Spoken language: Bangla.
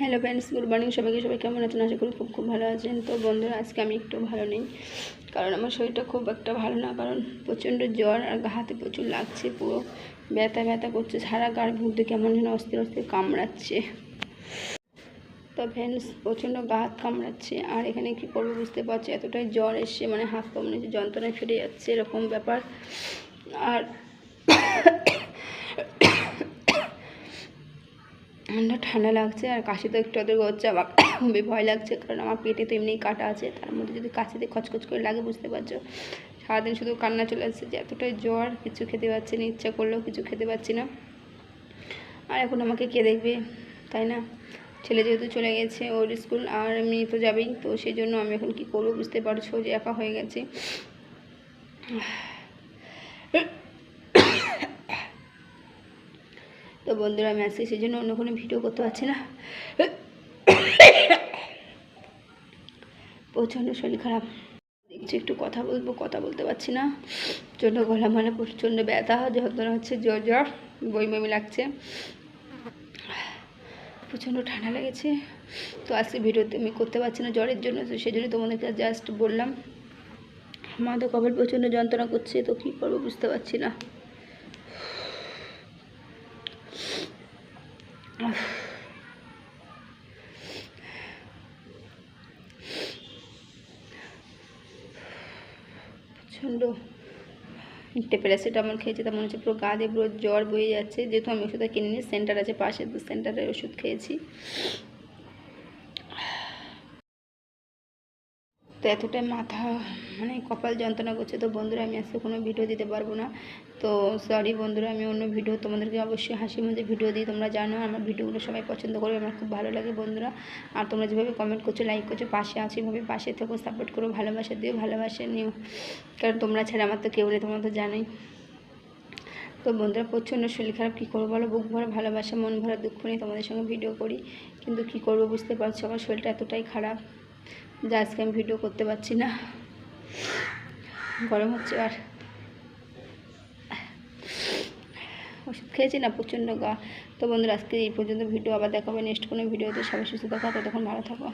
হ্যালো ফ্রেন্ডস গুড মর্নিং সবাইকে। সবাই কেমন আছেন? আশা করি খুব খুব ভালো আছেন। তো বন্ধুরা, আজকে আমি একটু ভালো নেই, কারণ আমার শরীরটা খুব একটা ভালো না, কারণ প্রচণ্ড জ্বর আর হাতে প্রচুর লাগছে, পুরো ব্যথা ব্যথা করছে, সারা গার ভুগতে কেমন যেন অস্থির অস্থির কামড়াচ্ছে। তো ফ্রেন্ডস প্রচণ্ড গা হাত কামড়াচ্ছে, আর এখানে কী করব বুঝতে পারছি এতটাই জ্বর এসছে মানে হাত পা মনে যন্ত্রণায় ফিরে যাচ্ছে, এরকম ব্যাপার। আর ঠান্ডা ঠান্ডা লাগছে আর কাশি তো একটু আধটু হচ্ছে আবার খুবই ভয় লাগছে, কারণ আমার পেটে তো এমনিই কাটা আছে, তার মধ্যে যদি কাশিতে খচখচ করে লাগে বুঝতে পারছ। সারাদিন শুধু কান্না চলে আসছে যে এতটাই জ্বর, কিছু খেতে পাচ্ছি না, ইচ্ছা করলেও কিছু খেতে পাচ্ছি না। আর এখন আমাকে কে দেখবে, তাই না? ছেলে যেহেতু চলে গেছে, ওর স্কুল আর এমনি তো যাবেই, তো সেই জন্য আমি এখন কি করব বুঝতে পারছ যে একা হয়ে গেছে। তো বন্ধুরা, আমি আজকে সেই জন্য অন্য কোনো ভিডিও করতে পারছি না। প্রচণ্ড শরীর খারাপ। দেখছি একটু কথা বলব, কথা বলতে পারছি না। প্রচণ্ড গলা মানে প্রচণ্ড ব্যথা, যন্ত্রণা হচ্ছে, জ্বর জ্বর বই বমি লাগছে। প্রচণ্ড ঠান্ডা লেগেছে। তো আজকে ভিডিওতে আমি করতে পারছি না জ্বরের জন্য, তো সেই জন্য তোমাদেরকে জাস্ট বললাম। আমাদের কবে প্রচণ্ড যন্ত্রণা করছে, তো কী করব বুঝতে পারছি না। প্রচণ্ড একটা প্যারাসিটামল খেয়েছি, তার মনে হচ্ছে পুরো গা দিয়ে পুরো জ্বর বয়ে যাচ্ছে। যেহেতু আমি ওষুধটা কিনে নিয়ে সেন্টার আছে, পাশে তো সেন্টারের ওষুধ খেয়েছি। তো এতটাই মাথা মানে কপাল যন্ত্রণা করছে। তো বন্ধুরা, আমি আজকে কোনো ভিডিও দিতে পারব না। তো সরি বন্ধুরা, আমি অন্য ভিডিও তোমাদেরকে অবশ্যই হাসি মধ্যে ভিডিও দিই। তোমরা জানো, আমার ভিডিওগুলো সবাই পছন্দ করবে, আমার খুব ভালো লাগে বন্ধুরা। আর তোমরা যেভাবে কমেন্ট করছ লাইক করছ, পাশে আছো, এভাবে পাশে থেকো সাপোর্ট করো, ভালোবাসা দিও, ভালোবাসা নিও। কারণ তোমরা ছাড়া আমার তো কেউ নেই, তোমরা তো জানোই। তো বন্ধুরা, প্রচণ্ড শরীর খারাপ, কী করব বলো? বুক ভরা, ভালোবাসা, মন ভরা, দুঃখ নিয়ে তোমাদের সঙ্গে ভিডিও করি। কিন্তু কী করব বুঝতে পারছ? আমার শরীরটা এতটাই খারাপ। যে আজকে আমি ভিডিও করতে পারছি না। গরম হচ্ছে আর। ওষুধ খেয়েছি না, প্রচণ্ড গা। তো বন্ধুরা, আজকে এই পর্যন্ত ভিডিও আবার দেখাবে নেক্সট কোনো ভিডিওতে। সবাই সুস্থ থাকা, ততক্ষণ ভালো থাকো।